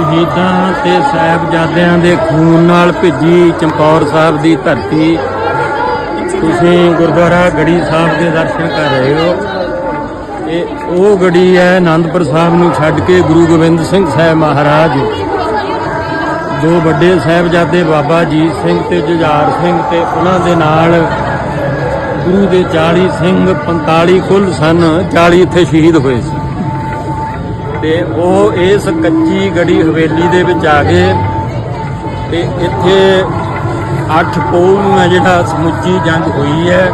ਸ਼ਹੀਦਾਂ ਤੇ ਸਾਹਿਬਜ਼ਾਦਿਆਂ ਦੇ ਖੂਨ ਨਾਲ ਭਿੱਜੀ ਚਮਕੌਰ ਸਾਹਿਬ ਦੀ ਧਰਤੀ। ਤੁਸੀਂ ਗੁਰਦੁਆਰਾ ਗੜੀ ਸਾਹਿਬ ਦੇ ਦਰਸ਼ਨ ਕਰ ਰਹੇ ਹੋ। ਇਹ ਉਹ ਗੜੀ ਹੈ ਆਨੰਦਪੁਰ ਸਾਹਿਬ ਨੂੰ ਛੱਡ ਕੇ ਗੁਰੂ ਗੋਬਿੰਦ ਸਿੰਘ ਸਾਹਿਬ ਮਹਾਰਾਜ। ਜੋ ਵੱਡੇ ਸਾਹਿਬਜ਼ਾਦੇ ਬਾਬਾ ਜੀਤ ਸਿੰਘ ਤੇ ਜੁਝਾਰ ਸਿੰਘ ਤੇ ਉਹਨਾਂ ਦੇ ਨਾਲ ਗੁਰੂ ਦੇ 40 ਸਿੰਘ 45 ਕੁੱਲ ਸਨ 40 ਇੱਥੇ ਸ਼ਹੀਦ ਹੋਏ ਸੀ। ਤੇ ਉਹ ਇਸ ਕੱਚੀ ਗੜੀ ਹਵੇਲੀ ਦੇ ਵਿੱਚ ਆ ਗਏ ਤੇ ਇੱਥੇ ਅੱਠ ਪੋਹ ਨੂੰ ਹੈ ਜਿਹੜਾ ਸਮੁੱਚੀ ਜੰਗ ਹੋਈ ਹੈ।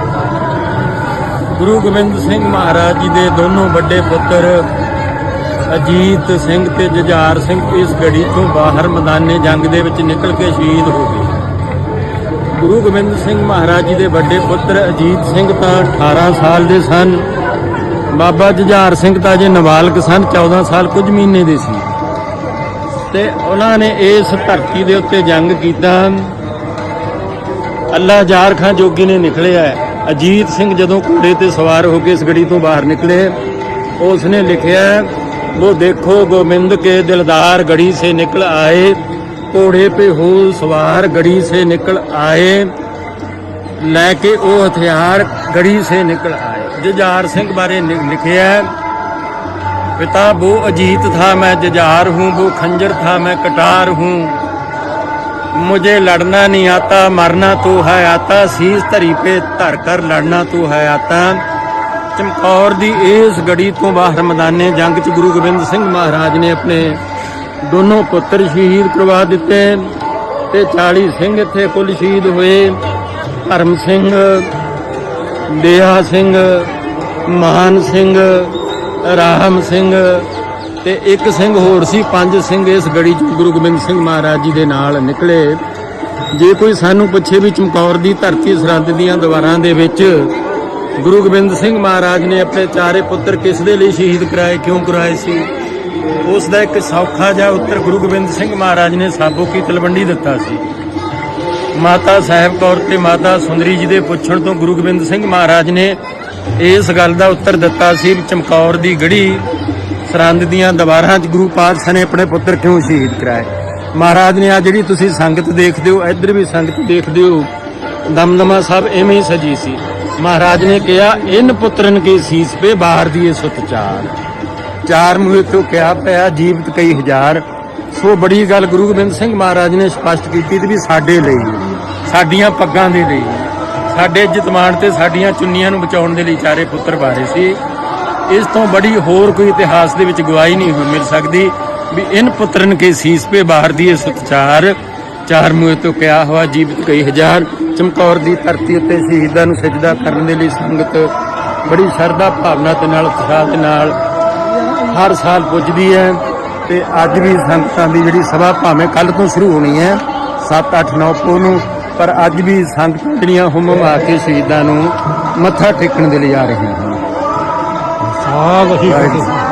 ਗੁਰੂ ਗੋਬਿੰਦ ਸਿੰਘ ਮਹਾਰਾਜ ਜੀ ਦੇ ਦੋਨੋਂ ਵੱਡੇ ਪੁੱਤਰ ਅਜੀਤ ਸਿੰਘ ਤੇ ਜੁਝਾਰ ਸਿੰਘ ਇਸ ਗੜੀ ਤੋਂ ਬਾਹਰ ਮੈਦਾਨੇ ਜੰਗ ਦੇ ਵਿੱਚ ਨਿਕਲ ਕੇ ਸ਼ਹੀਦ ਹੋ ਗਏ। ਗੁਰੂ ਗੋਬਿੰਦ ਸਿੰਘ ਮਹਾਰਾਜ ਜੀ ਦੇ ਵੱਡੇ ਪੁੱਤਰ ਅਜੀਤ ਸਿੰਘ ਤਾਂ 18 ਸਾਲ ਦੇ ਸਨ। ਬਾਬਾ ਜੁਝਾਰ ਸਿੰਘ ਤਾਂ ਜੇ ਨਾਬਾਲਗ ਸਨ 14 ਸਾਲ ਕੁਝ ਮਹੀਨੇ ਦੇ ਸੀ। ਤੇ ਉਹਨਾਂ ਨੇ ਇਸ ਧਰਤੀ ਦੇ ਉੱਤੇ ਜੰਗ ਕੀਤਾ। ਅੱਲਾ ਜਾਰ ਖਾਂ ਜੋਗੀ ਨੇ ਨਿਕਲਿਆ। ਅਜੀਤ ਸਿੰਘ ਜਦੋਂ ਘੋੜੇ ਤੇ ਸਵਾਰ ਹੋ ਕੇ ਇਸ ਗੜੀ ਤੋਂ ਬਾਹਰ ਨਿਕਲੇ ਉਸ ਨੇ ਲਿਖਿਆ, ਉਹ ਦੇਖੋ ਗੋਬਿੰਦ ਕੇ ਦਿਲਦਾਰ ਗੜੀ ਸੇ ਨਿਕਲ ਆਏ, ਘੋੜੇ पे ਹੋ ਸਵਾਰ ਗੜੀ ਸੇ ਨਿਕਲ ਆਏ, ਲੈ ਕੇ ਉਹ ਹਥਿਆਰ ਗੜੀ ਸੇ ਨਿਕਲ ਆਏ। ਜੁਝਾਰ ਸਿੰਘ ਬਾਰੇ ਲਿ- ਲਿਖਿਆ ਹੈ, पिता वो अजीत था मैं जजार हूँ वो खंजर था मैं कटार हूँ मुझे लड़ना नहीं आता मरना तो है आता ਸੀਸ ਧਰੀ पे ਧਰ ਕਰ ਲੜਨਾ तो है आता ਚਮਕੌਰ ਦੀ ਇਸ ਗੜੀ ਤੋਂ ਬਾਹਰ ਮੈਦਾਨੇ ਜੰਗ 'ਚ ਗੁਰੂ ਗੋਬਿੰਦ ਸਿੰਘ ਮਹਾਰਾਜ ਨੇ ਆਪਣੇ ਦੋਨੋਂ ਪੁੱਤਰ ਸ਼ਹੀਦ ਕਰਵਾ ਦਿੱਤੇ ਤੇ 40 ਸਿੰਘ ਇੱਥੇ ਕੁੱਲ ਸ਼ਹੀਦ ਹੋਏ ਧਰਮ ਸਿੰਘ ਦੇਹਾ ਸਿੰਘ ਮਹਾਨ ਸਿੰਘ ਰਾਮ ਸਿੰਘ ਤੇ ਇੱਕ ਸਿੰਘ ਹੋਰ ਸੀ, ਪੰਜ ਸਿੰਘ ਇਸ ਗੜੀ ਚ ਗੁਰੂ ਗੋਬਿੰਦ ਸਿੰਘ ਮਹਾਰਾਜ ਜੀ ਦੇ ਨਾਲ ਨਿਕਲੇ। ਜੇ ਕੋਈ ਸਾਨੂੰ ਪੁੱਛੇ ਵੀ ਚਮਕੌਰ ਦੀ ਧਰਤੀ ਸਰਹੱਦ ਦੀਆਂ ਦੀਵਾਰਾਂ ਦੇ ਵਿੱਚ ਗੁਰੂ ਗੋਬਿੰਦ ਸਿੰਘ ਮਹਾਰਾਜ ਨੇ ਆਪਣੇ ਚਾਰੇ ਪੁੱਤਰ ਕਿਸ ਦੇ ਲਈ ਸ਼ਹੀਦ ਕਰਾਏ, ਕਿਉਂ ਕਰਾਏ ਸੀ? ਉਸ ਦਾ ਇੱਕ ਸੌਖਾ ਜਿਹਾ ਉੱਤਰ ਗੁਰੂ ਗੋਬਿੰਦ ਸਿੰਘ ਮਹਾਰਾਜ ਨੇ ਸਾਬੋ ਕੀ ਤਲਵੰਡੀ ਦਿੱਤਾ ਸੀ। ਮਾਤਾ ਸਾਹਿਬ ਕੌਰ ਤੇ ਮਾਤਾ ਸੁੰਦਰੀ ਜੀ ਦੇ ਪੁੱਛਣ ਤੋਂ ਗੁਰੂ ਗੋਬਿੰਦ ਸਿੰਘ ਮਹਾਰਾਜ ਨੇ ਇਸ ਗੱਲ ਦਾ ਉੱਤਰ ਦਿੱਤਾ ਸੀ ਚਮਕੌਰ ਦੀ ਗੜੀ ਸਰੰਦ ਦੀਆਂ ਦੀਵਾਰਾਂ 'ਚ ਗੁਰੂ ਪਾਤਸ਼ਾਹ ਨੇ ਆਪਣੇ ਪੁੱਤਰ ਕਿਉਂ ਸ਼ਹੀਦ ਕਰਾਏ ਮਹਾਰਾਜ ਨੇ ਆ ਜਿਹੜੀ ਤੁਸੀਂ ਸੰਗਤ ਦੇਖਦੇ ਹੋ, ਇੱਧਰ ਵੀ ਸੰਗਤ ਦੇਖਦੇ ਹੋ, ਦਮਦਮਾ ਸਾਹਿਬ ਐਵੇਂ ਹੀ ਸਜੀ ਸੀ। ਮਹਾਰਾਜ ਨੇ ਕਿਹਾ, ਇਨ ਪੁੱਤਰਨ ਕੀ ਸੀਸ ਪੇ ਬਾਹਰ ਦੀਏ ਸੁਤ ਚਾਰ। ਚਾਰ ਮੂਹੇ ਤੋਂ ਕਿਹਾ ਪਿਆ, ਜੀਵਤ ਕਈ ਹਜ਼ਾਰ। ਸੋ ਬੜੀ ਗੱਲ ਗੁਰੂ ਗੋਬਿੰਦ ਸਿੰਘ ਮਹਾਰਾਜ ਨੇ ਸਪਸ਼ਟ ਕੀਤੀ ਤੇ ਵੀ ਸਾਡੇ ਲਈ। ਸਾਡੀਆਂ ਪੱਗਾਂ ਦੇ ਲਈ, ਸਾਡੇ ਇੱਜ਼ਤ ਮਾਣ ਤੇ ਸਾਡੀਆਂ ਚੁੰਨੀਆਂ ਨੂੰ ਬਚਾਉਣ ਦੇ ਲਈ ਚਾਰੇ ਪੁੱਤਰ ਬਾਰੇ ਸੀ। ਇਸ ਤੋਂ ਬੜੀ ਹੋਰ ਕੋਈ ਇਤਿਹਾਸ ਦੇ ਵਿੱਚ ਗਵਾਹੀ ਨਹੀਂ ਹੋ ਮਿਲ ਸਕਦੀ ਵੀ ਇਨ ਪੁੱਤਰਨ ਕੇ ਸੀਸ ਪੇ ਬਾਹਰ ਦੀ ਇਹ ਸਤਚਾਰ ਚਾਰ ਮੂਹੇ ਤੋਂ ਕਿਹਾ ਹੋਇਆ ਜੀਵਤ ਕਈ ਹਜ਼ਾਰ, ਚਮਕੌਰ ਦੀ ਧਰਤੀ ਉੱਤੇ ਸ਼ਹੀਦਾਂ ਨੂੰ ਸਜਦਾ ਕਰਨ ਦੇ ਲਈ ਸੰਗਤ ਬੜੀ ਸ਼ਰਧਾ ਭਾਵਨਾ ਤੇ ਨਾਲ, ਉਤਸ਼ਾਹ ਦੇ ਨਾਲ ਹਰ ਸਾਲ ਪੁੱਜਦੀ ਹੈ ਤੇ ਅੱਜ ਵੀ ਸੰਗਤਾਂ ਦੀ ਜਿਹੜੀ ਸਭਾ ਭਾਵੇਂ ਕੱਲ ਤੋਂ ਸ਼ੁਰੂ ਹੋਣੀ ਹੈ 7 8 9 ਪੋ ਨੂੰ ਪਰ ਅੱਜ ਵੀ ਸੰਗਤਾਂ ਜਿਹੜੀਆਂ ਹੁਮ ਆ ਕੇ ਸ਼ਹੀਦਾਂ ਨੂੰ ਮੱਥਾ ਟੇਕਣ ਦੇ ਲਈ ਆ ਰਹੀਆਂ ਹਨ ਵਹੀ ਵਾਹਿਗੁਰੂ।